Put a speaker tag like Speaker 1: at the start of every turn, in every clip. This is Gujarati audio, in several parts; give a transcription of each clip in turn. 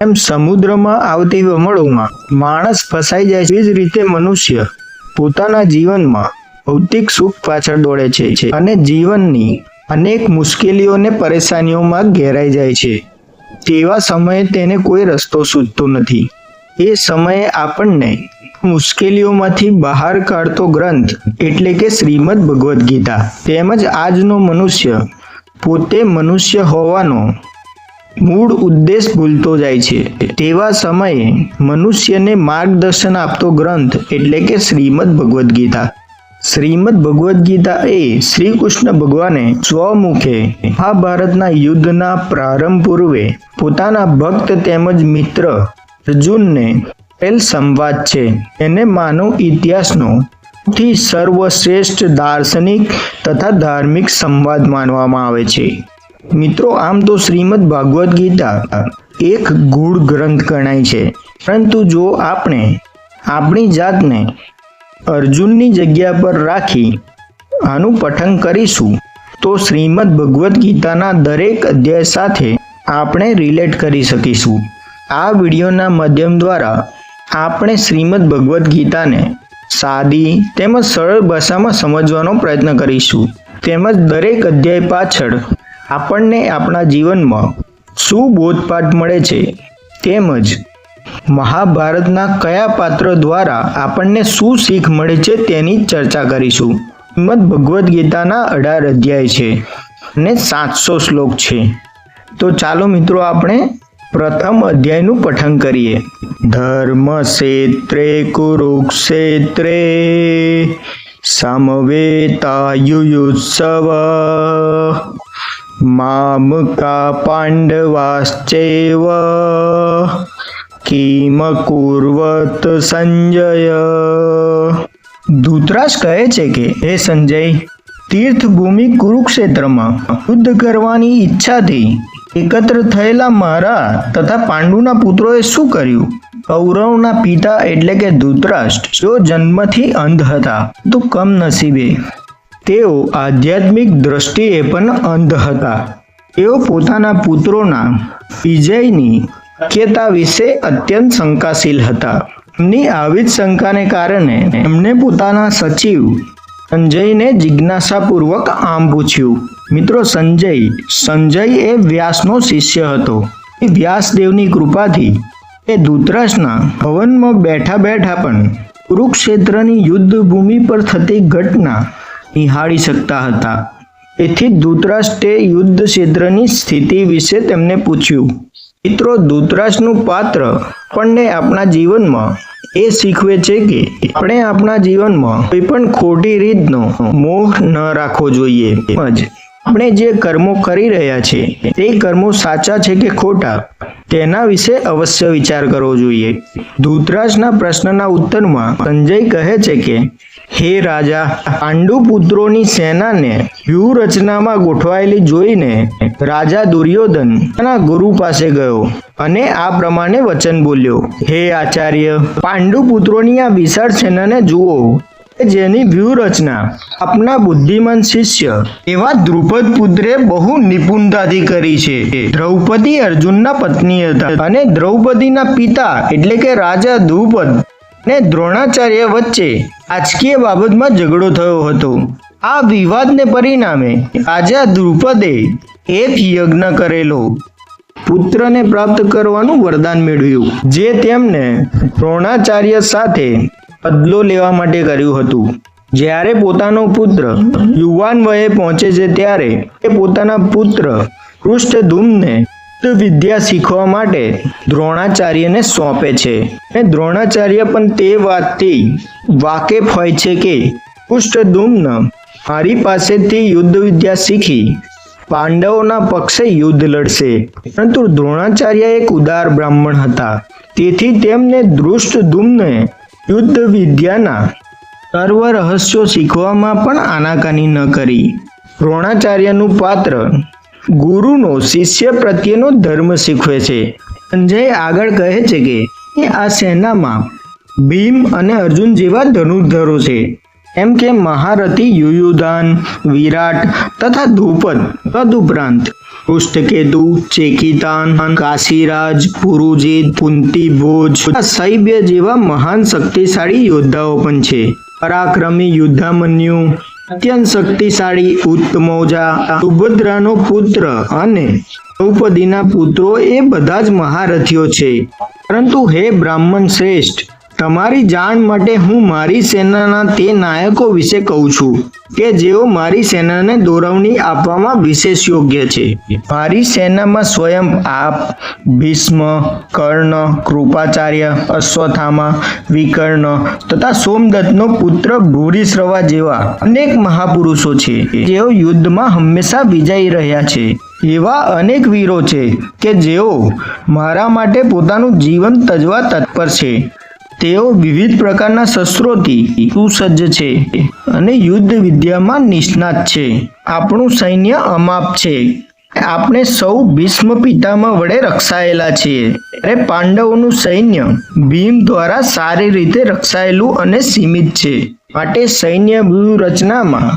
Speaker 1: એમ સમુદ્રમાં આવતી વમળોમાં માણસ ફસાઈ જાય છે. જ રીતે મનુષ્ય પોતાના જીવનમાં ભૌતિક સુખ પાછળ દોડે છે અને જીવનની અનેક મુશ્કેલીઓને પરેશાનીઓમાં ઘેરાઈ જાય છે. તેવા સમયે તેને કોઈ રસ્તો સૂચતો નથી. એ સમયે આપણને મુશ્કેલીઓમાંથી બહાર કાઢતો ગ્રંથ એટલે કે શ્રીમદ ભગવદ્ ગીતા તેમજ આજનો મનુષ્ય પોતે મનુષ્ય હોવાનો મૂળ ઉદ્દેશ ભૂલતો જાય છે. તેવા સમયે મનુષ્યને માર્ગદર્શન આપતો ગ્રંથ એટલે કે શ્રીમદ ભગવદ્ ગીતા. શ્રીમદ ભગવદ્ ગીતા એ શ્રી કૃષ્ણ ભગવાને સ્વમુખે મહાભારતના યુદ્ધના પ્રારંભ પૂર્વે પોતાના ભક્ત તેમજ મિત્ર અર્જુનને કરેલ સંવાદ છે. એને માનવ ઇતિહાસનો સૌથી સર્વશ્રેષ્ઠ દાર્શનિક તથા ધાર્મિક સંવાદ માનવામાં આવે છે. મિત્રો, આમ તો શ્રીમદ ભાગવદ્ ગીતા એક ગૂઢ ગ્રંથ ગણાય છે. પરંતુ જો આપણે આપણી જાતને અર્જુનની જગ્યા પર રાખી આનું પઠન કરીશું, તો શ્રીમદ ભગવદ્ ગીતાના દરેક અધ્યાય સાથે આપણે રિલેટ કરી શકીશું. આ વિડીયોના માધ્યમ દ્વારા આપણે શ્રીમદ ભગવદ્ ગીતાને સાદી તેમજ સરળ ભાષામાં સમજવાનો પ્રયત્ન કરીશું. તેમજ દરેક અધ્યાય પાછળ આપણને આપણા જીવનમાં શું બોધપાઠ મળે છે તેમજ મહાભારતના કયા પાત્ર દ્વારા આપણને શું શીખ મળે છે તેની ચર્ચા કરીશું. શ્રીમદ ભગવદ્ ગીતાના અઢાર અધ્યાય છે અને સાતસો શ્લોક છે. તો ચાલો મિત્રો આપણે પ્રથમ અધ્યાયનું પઠન કરીએ. ધર્મ ક્ષેત્રે, કુરુક્ષેત્રે, સમવેતાયુયુત્સવ. મામકા પાંડવાશ્ચૈવ કિમ કુર્વત સંજય ધૂતરાજ કહે છે કે હે સંજય તીર્થભૂમિ કુરુક્ષેત્રમાં યુદ્ધ કરવાની ઈચ્છાથી એકત્ર થયેલા મારા તથા પાંડુના પુત્રોએ શું કર્યું? કૌરવના પિતા એટલે કે ધૂતરાષ્ટ્ર, જો જન્મથી અંધ હતા, તો કમનસીબે તેઓ આધ્યાત્મિક દ્રષ્ટિએ પણ અંધ હતા. તેઓ પોતાના પુત્રોના વિજયની શક્યતા વિશે અત્યંત શંકાશીલ હતા. એમની આવી જ શંકાને કારણે એમણે પોતાના સચિવ સંજયને જિજ્ઞાસાપૂર્વક આમ પૂછ્યું, મિત્રો, સંજય સંજય એ વ્યાસનો શિષ્ય હતો. એ વ્યાસદેવની કૃપાથી એ ધૂતરાજના ભવનમાં બેઠા બેઠા પણ કુરુક્ષેત્રની યુદ્ધ ભૂમિ પર થતી ઘટના નિહાળી શકતા હતા. તેથી ધૂતરાષ્ટ્રે યુદ્ધ ક્ષેત્રની સ્થિતિ વિશે તેમને પૂછ્યું. મિત્રો, ધૂતરાષ્ટ્રનું પાત્ર આપણને આપણા જીવનમાં એ શીખવે છે કે આપણે આપણા જીવનમાં કોઈ પણ ખોટી રીતનો મોહ ન રાખવો જોઈએ. તેમજ આપણે જે કર્મો કરી રહ્યા છે તે કર્મો સાચા છે કે ખોટા, તેના વિશે અવશ્ય વિચાર કરવો જોઈએ. ધૂતરાજના પ્રશ્નના ઉત્તરમાં સંજય કહે છે કે, હે રાજા પાંડુ પુત્રોની સેનાને વ્યૂહરચનામાં ગોઠવાયેલી જોઈને રાજા દુર્યોધન તેના ગુરુ પાસે ગયો અને આ પ્રમાણે વચન બોલ્યો. હે આચાર્ય પાંડુ પુત્રોની આ વિશાળ સેનાને જુઓ જેની વ્યૂહરચના આપના બુદ્ધિમાન શિષ્ય એવા દ્રુપદ પુત્રે બહુ નિપુણતાથી કરી છે. દ્રૌપદી અર્જુનના પત્ની હતા અને દ્રૌપદીના પિતા એટલે કે રાજા દ્રુપદ ને દ્રોણાચાર્ય વચ્ચે આજકીય બાબતમાં ઝઘડો થયો હતો. આ વિવાદને પરિણામે રાજા દ્રુપદે એક યજ્ઞ કરેલો. પુત્રને પ્રાપ્ત કરવાનું વરદાન મેળવ્યું. જે તેમને દ્રોણાચાર્ય સાથે બદલો લેવા માટે કર્યું હતું. જ્યારે પોતાનો પુત્ર યુવાન વયે પહોંચે છે ત્યારે એ પોતાના પુત્ર પૃષ્ઠધૂમને વિદ્યા શીખવા માટે દ્રોણાચાર્યને સોંપે છે. અને દ્રોણાચાર્ય પણ તે વાતથી વાકેફ હોય છે કે પૃષ્ઠધૂમ્ન મારી પાસેથી યુદ્ધ વિદ્યા શીખી પાંડવોના પક્ષે યુદ્ધ લડશે. પરંતુ દ્રોણાચાર્ય એક ઉદાર બ્રાહ્મણ હતા. તેથી તેમને દૃષ્ટધૂમને યુદ્ધ વિદ્યાના સર્વ રહસ્યો શીખવામાં પણ આનાકાની ન કરી. દ્રોણાચાર્યનું પાત્ર ગુરુનો શિષ્ય પ્રત્યેનો ધર્મ શીખવે છે. સંજય આગળ કહે છે કે આ સેનામાં ભીમ અને અર્જુન જેવા ધનુર્ધરો છે. એમ કે મહારથી યુયુધાન વિરાટ તથા દ્રુપદ તદુપરાંત પૃષ્ઠકેતુ ચેકિતાન, કાશીરાજ, પુરુજીત કુંતી ભોજ આ સૈબ્ય જેવા મહાન શક્તિશાળી યોદ્ધાઓ પણ છે. પરાક્રમી યુદ્ધામન્યુ, અત્યંત શક્તિશાળી ઉત્તમૌજા સુભદ્રાનો પુત્ર અને દ્રૌપદીના પુત્રો એ બધા જ મહારથીઓ છે. પરંતુ હે બ્રાહ્મણ શ્રેષ્ઠ તમારી જાણ માટે હું મારી સેનાના તે નાયકો વિશે કહું છું કે જેઓ મારી સેનાને દોરવણી આપવામાં વિશેષ યોગ્ય છે. મારી સેનામાં સ્વયં આપ, ભીષ્મ, કર્ણ, કૃપાચાર્ય અશ્વથામા વિકર્ણ તથા સોમદત્તનો પુત્ર ભૂરીશ્રવા જેવા અનેક મહાપુરુષો છે. જેઓ યુદ્ધમાં હંમેશા વિજયી રહ્યા છે. એવા અનેક વીરો છે કે જેઓ મારા માટે પોતાનું જીવન તજવા તત્પર છે. તેઓ વિવિધ પ્રકારના શસ્ત્રોથી સુસજ્જ છે અને યુદ્ધ વિદ્યામાં નિષ્ણાત છે. આપણું સૈન્ય અમાપ છે. આપણે સૌ ભીષ્મ પિતામહ વડે રક્ષાયેલા છીએ. અરે પાંડવોનું સૈન્ય ભીમ દ્વારા સારી રીતે રક્ષાયેલું અને સીમિત છે. માટે સૈન્ય વ્યૂહરચનામાં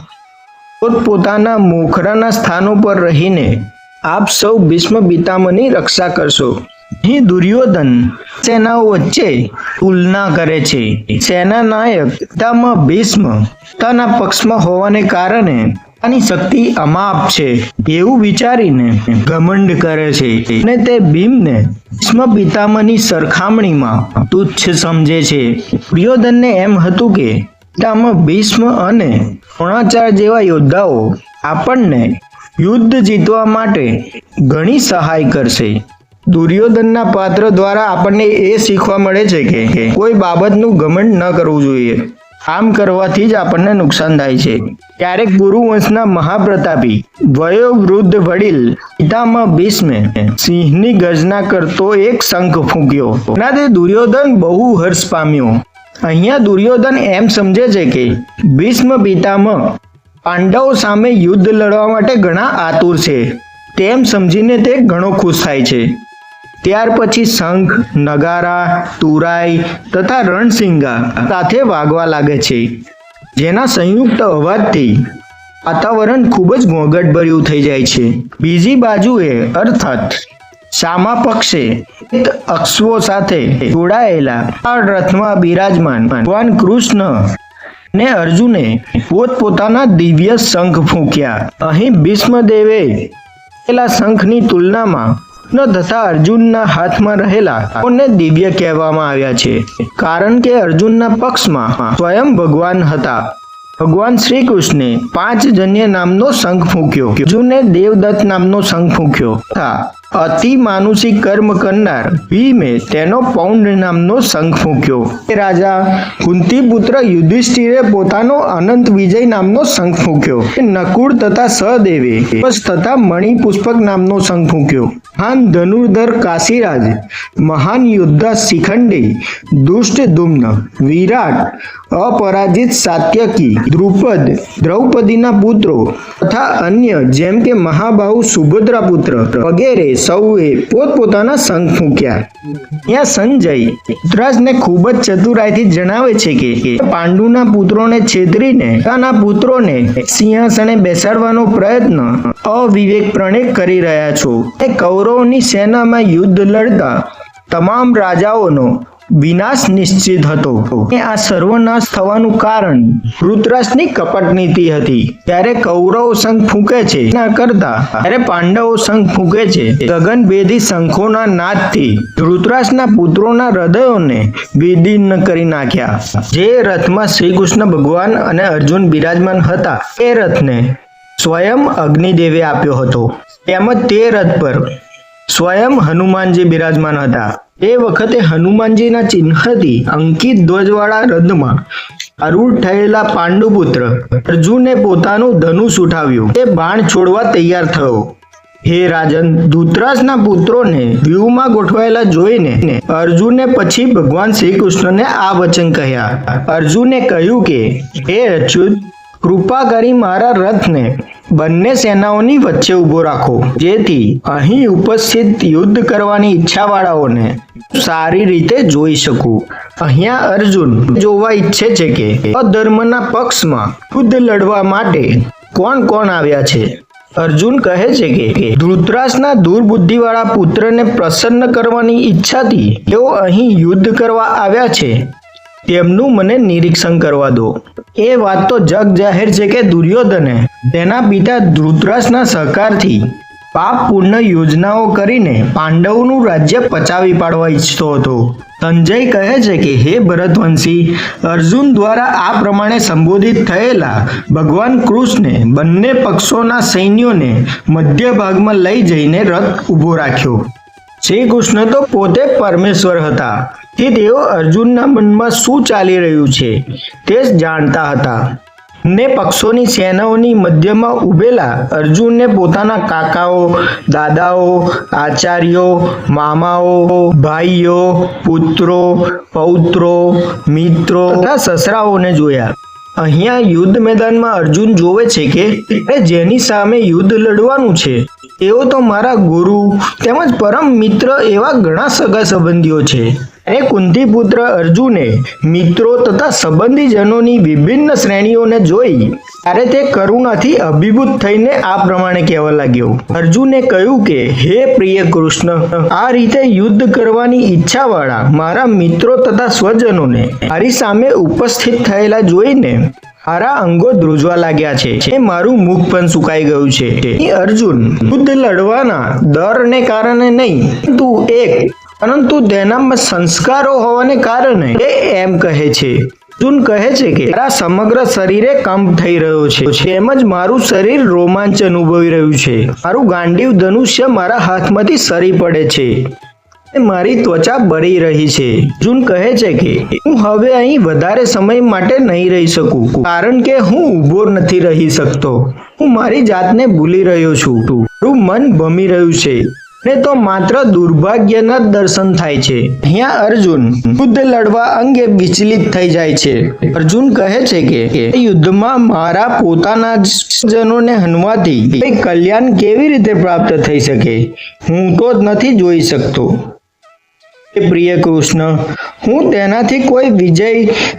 Speaker 1: પોતપોતાના મોખરાના સ્થાનો પર રહીને આપ સૌ ભીષ્મ પિતામહની રક્ષા કરશો. અહીં દુર્યોધન, સેનાઓ વચ્ચે તુલના કરે છે. સેના નાયક પિતામહ ભીષ્મ પોતાના પક્ષમાં હોવાને કારણે પોતાની શક્તિ અમાપ છે એવું વિચારીને ઘમંડ કરે છે. અને તે ભીમને ભીષ્મ પિતામહની સરખામણીમાં તુચ્છ સમજે છે. દુર્યોધનને એમ હતું કે પિતામહ ભીષ્મ અને દ્રોણાચાર્ય જેવા યોદ્ધાઓ આપણને યુદ્ધ જીતવા માટે ઘણી સહાય કરશે. દુર્યોધનના પાત્ર દ્વારા આપણને એ શીખવા મળે છે કે કોઈ બાબતનું ઘમંડ ન કરવું જોઈએ. આમ કરવાથી જ આપણને નુકસાન થાય છે. ક્યારેક ગુરુવંશના મહાપ્રતાપી વયોવૃદ્ધ વડીલ પિતામહ ભીષ્મે સિંહની ગર્જના કરતો એક શંખ ફૂંક્યો. એનાથી દુર્યોધન બહુ હર્ષ પામ્યો. અહીંયા દુર્યોધન એમ સમજે છે કે ભીષ્મ પિતામહ પાંડવો સામે યુદ્ધ લડવા માટે ઘણા આતુર છે. તેમ સમજીને તે ઘણો ખુશ થાય છે. ત્યાર પછી શંખ, નગારા, તુરાઈ તથા રણસિંગા સાથે વાગવા લાગે છે. જેના સંયુક્ત અવાજથી વાતાવરણ ખૂબ જ ઘોંઘટભર્યું થઈ જાય છે. બીજી બાજુએ અર્થાત સામા પક્ષે અક્ષવો સાથે જોડાયેલા આ રથમાં બિરાજમાન ભગવાન કૃષ્ણ ને અર્જુને પોતપોતાના દિવ્ય શંખ ફૂંક્યા. અહીં ભીષ્મદેવે પેલા શંખની તુલનામાં તથા અર્જુનના હાથમાં રહેલા કોને દિવ્ય કહેવામાં આવ્યા છે? કારણ કે અર્જુનના પક્ષમાં સ્વયં ભગવાન હતા. ભગવાન શ્રી કૃષ્ણે પાંચ જન્ય નામનો શંખ ફૂંક્યો અર્જુને દેવદત્ત નામનો શંખ ફૂંક્યો તથા અતિ માનુષિક કર્મ કરનાર ભીમે તેનો પૌંડ નામનો શંખ ફૂંક્યો. રાજા કુંતી પુત્ર યુધિષ્ઠિરે પોતાનો અનંત વિજય નામનો શંખ ફૂંક્યો. નકુળ તથા સહદેવે તથા મણિ પુષ્પક નામનો શંખ ફૂંક્યો. મહાન ધનુર્ધર કાશીરાજ, મહાન યોદ્ધા શિખંડી, દુષ્ટ ધુમ્ન વિરાટ, અપરાજિત સાત્યકી, દ્રુપદ, દ્રૌપદીના પુત્રો તથા અન્ય જેમ કે મહાબાહુ સુભદ્રા પુત્ર વગેરે સૌએ પોતપોતાના શંખ ફૂંક્યા. ત્યાં સંજય ધૃતરાજને ખૂબ જ ચતુરાઈથી જણાવે છે કે પાંડુના પુત્રોને છેતરીને પોતાના પુત્રોને સિંહાસને બેસાડવાનો પ્રયત્ન અવિવેકપણે કરી રહ્યા છો. એ કૌરવની સેનામાં યુદ્ધ લડતા તમામ રાજાઓનો વિનાશ નિશ્ચિત હતો. આ સર્વનાશ થવાનું કારણ ઋતરાજની કપટ નીતિ હતી. ત્યારે કૌરવ શંખ ફૂંકે છે. ના કરતા ત્યારે પાંડવો શંખ ફૂંકે છે ગગનભેદી શંખોના નાદથી ધૃતરાજના પુત્રોના હૃદયોને વિદિન કરી નાખ્યા. જે રથમાં શ્રી કૃષ્ણ ભગવાન અને અર્જુન બિરાજમાન હતા, એ રથને સ્વયં અગ્નિદેવે આપ્યો હતો. તેમજ તે રથ પર સ્વયં હનુમાનજી બિરાજમાન હતા. એ વખતે હનુમાનજીના ચિહ્નથી અંકિત ધ્વજવાળા રથમાં અરૂઢ થયેલા પાંડુપુત્ર અર્જુને પોતાનું ધનુષ ઉઠાવ્યું. તે બાણ છોડવા તૈયાર થયો. હે રાજન, ધૂતરાજના પુત્રોને વ્યૂહમાં ગોઠવાયેલા જોઈને અર્જુને પછી ભગવાન શ્રી કૃષ્ણને આ વચન કહ્યા. અર્જુને કહ્યું કે, હે અચ્યુત કૃપા કરી મારા રથને બંને સેનાઓની વચ્ચે ઊભો રાખો. જેથી અહીં ઉપસ્થિત યુદ્ધ કરવાની ઈચ્છાવાળાઓને સારી રીતે જોઈ શકું. અહીંયા અર્જુન જોવા ઈચ્છે છે કે અધર્મના પક્ષમાં યુદ્ધ લડવા માટે કોણ કોણ આવ્યા છે? અર્જુન કહે છે કે ધૃતરાષ્ટ્રના દુર્બુદ્ધિવાળા પુત્રને પ્રસન્ન કરવાની ઈચ્છાથી તેઓ અહીં યુદ્ધ કરવા આવ્યા છે. તેમનું મને નિરીક્ષણ કરવા દો. એ વાત તો જગ જાહેર છે કે દુર્યોધને, તેના પિતા ધૃતરાષ્ટ્રના સહકારથી પાપ પૂર્ણ યોજનાઓ કરીને પાંડવનું રાજ્ય પચાવી પાડવા ઈચ્છતો હતો. સંજય કહે છે કે, હે ભરતવંશી, અર્જુન દ્વારા આ પ્રમાણે સંબોધિત થયેલા ભગવાન કૃષ્ણે બંને પક્ષોના સૈન્યોને મધ્ય ભાગમાં લઈ જઈને રથ ઊભો રાખ્યો. શ્રી કૃષ્ણ તો પોતે પરમેશ્વર હતા તે તેઓ અર્જુનના મનમાં શું ચાલી રહ્યું છે તે જ જાણતા હતા. ને પક્ષોની સેનાઓની મધ્યમાં ઊભેલા અર્જુનને પોતાના કાકાઓ, દાદાઓ, આચાર્યો, મામાઓ, ભાઈઓ, પુત્રો, પૌત્રો, મિત્રો તથા સસરાઓને જોયા. અહીંયા યુદ્ધ મેદાનમાં અર્જુન જોવે છે કે જેની સામે યુદ્ધ લડવાનું છે. તેઓ તો મારા ગુરુ તેમજ પરમ મિત્ર એવા ઘણા સગા સંબંધીઓ છે. અને કુંતી પુત્ર અર્જુને મિત્રો તથા સંબંધીજનોની વિભિન્ન શ્રેણીઓને જોઈ ત્યારે તે કરુણાથી અભિભૂત થઈને આ પ્રમાણે કહેવા લાગ્યો. અર્જુને કહ્યું કે, હે પ્રિય કૃષ્ણ, આ રીતે યુદ્ધ કરવાની ઈચ્છાવાળા મારા મિત્રો તથા સ્વજનોને મારી સામે ઉપસ્થિત થયેલા જોઈને મારા અંગો ધ્રુજવા લાગ્યા છે. એ મારું મુખ પણ સુકાઈ ગયું છે. એ અર્જુન યુદ્ધ લડવાના ડરને કારણે નહીં, તું એક, પરંતુ તેનામાં સંસ્કારો હોવાને કારણે. એ એમ કહે છે. અર્જુન કહે છે કે મારા સમગ્ર શરીરે કંપ થઈ રહ્યો છે. તેમજ મારું શરીર રોમાંચ અનુભવી રહ્યું છે. મારું ગાંડીવ ધનુષ્ય મારા હાથમાંથી સરી પડે છે. મારી ત્વચા બળી રહી છે. જૂન કહે છે કે, હું હવે અહીં વધારે સમય માટે નહીં રહી શકું. કારણ કે હું ઊભો નથી રહી શકતો. હું મારી જાતને ભૂલી રહ્યો છું. મારું મન ભમી રહ્યું છે. ને તો માત્ર દુર્ભાગ્યના દર્શન થાય છે. અહીંયા અર્જુન યુદ્ધ લડવા અંગે વિચલિત થઈ જાય છે. અર્જુન કહે છે કે યુદ્ધમાં મારા પોતાના જનોને હનવાથી કલ્યાણ કેવી રીતે પ્રાપ્ત થઈ શકે? હું તો નથી જોઈ શકતો. પ્રિય કૃષ્ણ, હું તેનાથી કોઈ વિજય,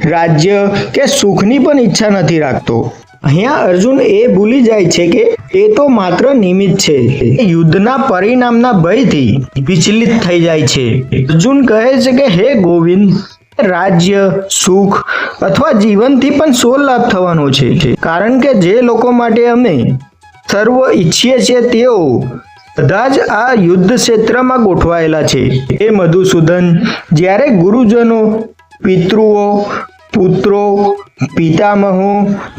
Speaker 1: રાજ્ય કે સુખની પણ ઈચ્છા નથી રાખતો. અહીંયા અર્જુન એ ભૂલી જાય છે કે એ તો માત્ર નિમિત્ત છે. યુદ્ધના પરિણામના ભયથી વિચલિત થઈ જાય છે. અર્જુન કહે છે કે, હે ગોવિંદ, રાજ્ય, સુખ અથવા જીવનથી પણ સોલ લાભ થવાનો છે. કારણ કે જે લોકો માટે અમે સર્વ ઈચ્છીએ છીએ તેઓ બધા જ આ યુદ્ધ ક્ષેત્રમાં ગોઠવાયેલા છે. એ મધુસૂદન જ્યારે ગુરુજનો પિતૃઓ પુત્રો, પિતામહો,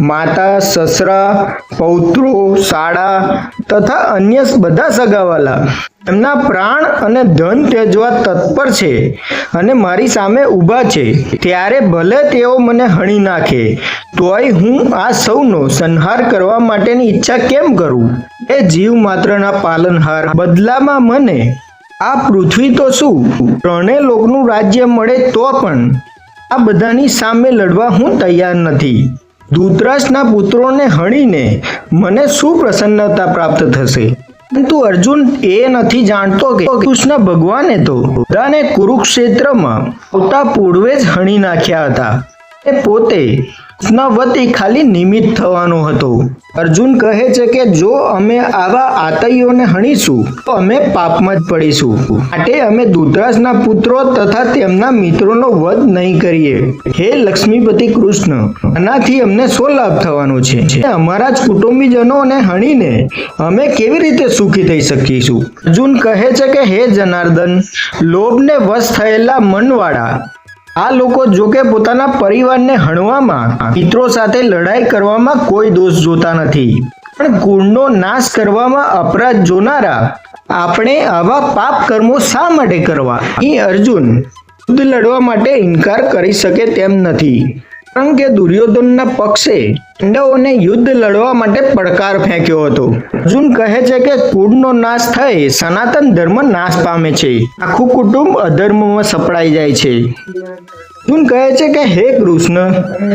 Speaker 1: માતા, સસરા, પૌત્રો, શાળા તથા અન્ય બધા સગાવાલા. એમના પ્રાણ અને ધન ત્યજવા તત્પર છે અને મારી સામે ઊભા છે. ત્યારે ભલે તેઓ મને હણી નાખે, તોય હું આ સૌનો સંહાર કરવા માટેની ઈચ્છા કેમ કરું? એ જીવ માત્રના પાલનહાર બદલામાં મને. આ પૃથ્વી તો શું? ત્રણે લોકનું રાજ્ય મળે તો પણ આ બધાની સામે લડવા હું તૈયાર નથી. ધૂતરાજના પુત્રોને હણીને મને શું પ્રસન્નતા પ્રાપ્ત થશે. પરંતુ અર્જુન એ નથી જાણતો કે કૃષ્ણ ભગવાને તો બધાને કુરુક્ષેત્રમાં આવતા પૂર્વે જ હણી નાખ્યા હતા. એ પોતે કૃષ્ણવતી ખાલી નિમિત્ત થવાનો હતો. અર્જુન કહે છે કે જો અમે આવા આતૈયોને હણીશું, તો અમે પાપમાં જ પડીશું. માટે અમે દૂતરાજના પુત્રો તથા તેમના મિત્રોનો વધ નહીં કરીએ. હે લક્ષ્મીપતિ કૃષ્ણ, આનાથી અમને શો લાભ થવાનો છે? અમારા જ કુટુંબીજનોને હણીને અમે કેવી રીતે સુખી થઈ શકીશું? અર્જુન કહે છે કે, હે જનાર્દન, લોભને વશ થયેલા મનવાળા આ લોકો જોકે પોતાના પરિવારને હણવામાં મિત્રો સાથે લડાઈ કરવામાં કોઈ દોષ જોતા નથી. પણ કુળનો નાશ કરવામાં અપરાધ જોનારા, આપણે આવા પાપ કર્મો શા માટે કરવા? એ અર્જુન, યુદ્ધ લડવા માટે ઇનકાર કરી શકે તેમ નથી. કારણ કે દુર્યોધનના પક્ષે પાંડવોને યુદ્ધ લડવા માટે પડકાર ફેંક્યો હતો. અર્જુન કહે છે કે કુળનો નાશ થઈ સનાતન ધર્મ નાશ પામે છે. આખું કુટુંબ અધર્મમાં સપડાઈ જાય છે. અર્જુન કહે છે કે હે કૃષ્ણ,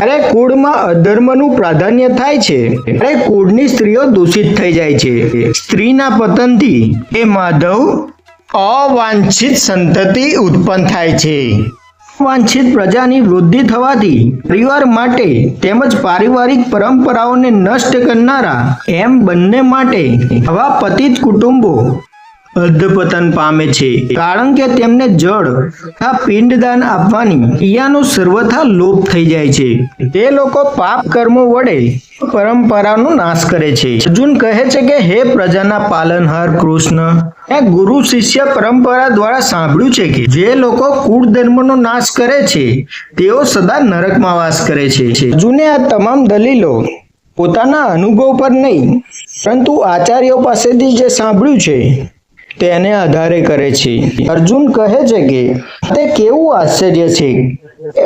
Speaker 1: અરે કુળમાં અધર્મનું પ્રાધાન્ય થાય છે. અરે કુળની સ્ત્રીઓ દૂષિત થઈ જાય છે. સ્ત્રીના પતનથી એ માધવ, અવાંછિત સંતતિ ઉત્પન્ન થાય છે. વાંછિત પ્રજાની વૃદ્ધિ થવાથી પરિવાર માટે તેમજ પારિવારિક પરંપરાઓને નષ્ટ કરનારા એમ બંને માટે આવા પતિત કુટુંબો અધપતન પામે છે. કારણ કે તેમને જળ તથા પિંડદાન આપવાની ક્રિયાનો સર્વથા લોપ થઈ જાય છે. તે લોકો પાપ કર્મો વડે પરંપરાનો નાશ કરે છે. અર્જુન કહે છે કે, હે પ્રજાના પાલનહાર કૃષ્ણ એ ગુરુ શિષ્ય પરંપરા દ્વારા સાંભળ્યું છે કે જે લોકો કુળ ધર્મનો નાશ કરે છે, તેઓ સદા નરકમાં વાસ કરે છે. અર્જુને આ તમામ દલીલો પોતાના અનુભવ પર નહીં, પરંતુ આચાર્યો પાસેથી જે સાંભળ્યું છે તેને આધારે કરે છે. અર્જુન કહે છે કે, તે કેવું આશ્ચર્ય છે?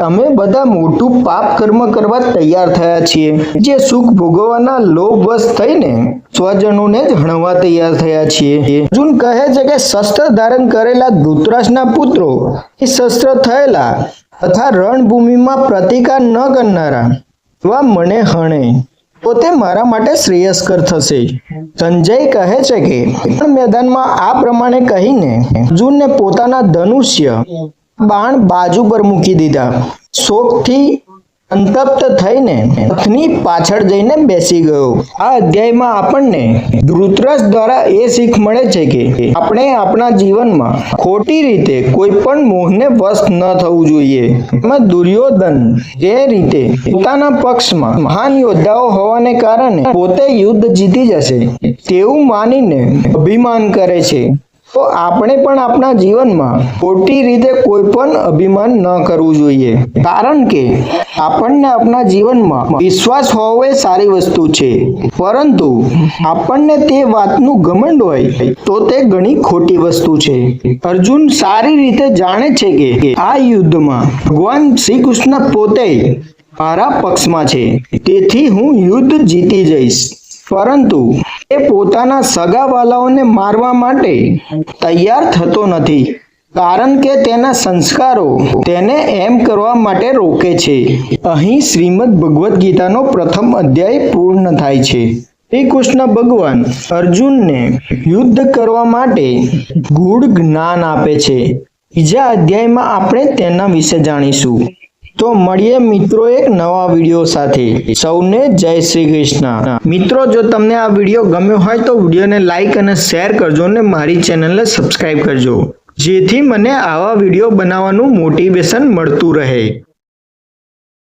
Speaker 1: અમે બધા મોટું પાપ કર્મ કરવા તૈયાર થયા છીએ. જે સુખ ભોગવવાના લોભવશ થઈને સ્વજનોને જ હણવા તૈયાર થયા છીએ. અર્જુન કહે છે કે, શસ્ત્ર ધારણ કરેલા ધૂતરાજના પુત્રો, એ શસ્ત્ર થયેલા તથા રણભૂમિમાં પ્રતિકાર ન કરનારા, એવા મને હણે. તો તે મારા માટે શ્રેયસ્કર થશે. સંજય કહે છે કે મેદાનમાં આ પ્રમાણે કહીને અર્જુનને પોતાના ધનુષ્ય બાણ બાજુ પર મૂકી દીધા. શોકથી સંતપ્ત થઈને રથની પાછળ જઈને બેસી ગયો. આ અધ્યાયમાં આપણને ધૃતરાજ દ્વારા એ શીખ મળે છે કે આપણે આપણા જીવનમાં ખોટી રીતે કોઈ પણ મોહને વશ ન થવું જોઈએ. એમાં દુર્યોધન જે રીતે પોતાના પક્ષમાં મહાન યોદ્ધાઓ હોવાને કારણે પોતે યુદ્ધ જીતી જશે, તેવું માનીને અભિમાન કરે છે. તો આપણે પણ આપણા જીવનમાં ખોટી રીતે કોઈ પણ અભિમાન ન કરવું જોઈએ. કારણ કે આપણને આપણા જીવનમાં વિશ્વાસ હોવો સારી વસ્તુ છે. પરંતુ આપણને તે વાતનું ઘમંડ હોય તો તે ઘણી ખોટી વસ્તુ છે. અર્જુન સારી રીતે જાણે છે કે આ યુદ્ધમાં ભગવાન શ્રી કૃષ્ણ પોતે મારા પક્ષમાં છે. તેથી હું યુદ્ધ જીતી જઈશ. પરંતુ એ પોતાના સગાવાલાઓને મારવા માટે તૈયાર થતો નથી, કારણ કે તેના સંસ્કારો તેને એમ કરવા માટે રોકે છે. અહીં શ્રીમદ ભગવદ્ ગીતાનો પ્રથમ અધ્યાય પૂર્ણ થાય છે. શ્રી કૃષ્ણ ભગવાન અર્જુનને યુદ્ધ કરવા માટે ગૂઢ જ્ઞાન આપે છે. બીજા અધ્યાયમાં આપણે તેના વિશે જાણીશું. તો મળીએ મિત્રો એક નવા વીડિયો સાથે. સૌને જય શ્રી કૃષ્ણ. મિત્રો, જો તમને આ વીડિયો ગમ્યો હોય તો વિડીયોને લાઈક અને શેર કરજો અને મારી ચેનલને સબસ્ક્રાઈબ કરજો. જેથી મને આવા વીડિયો બનાવવાનું મોટિવેશન મળતું રહે.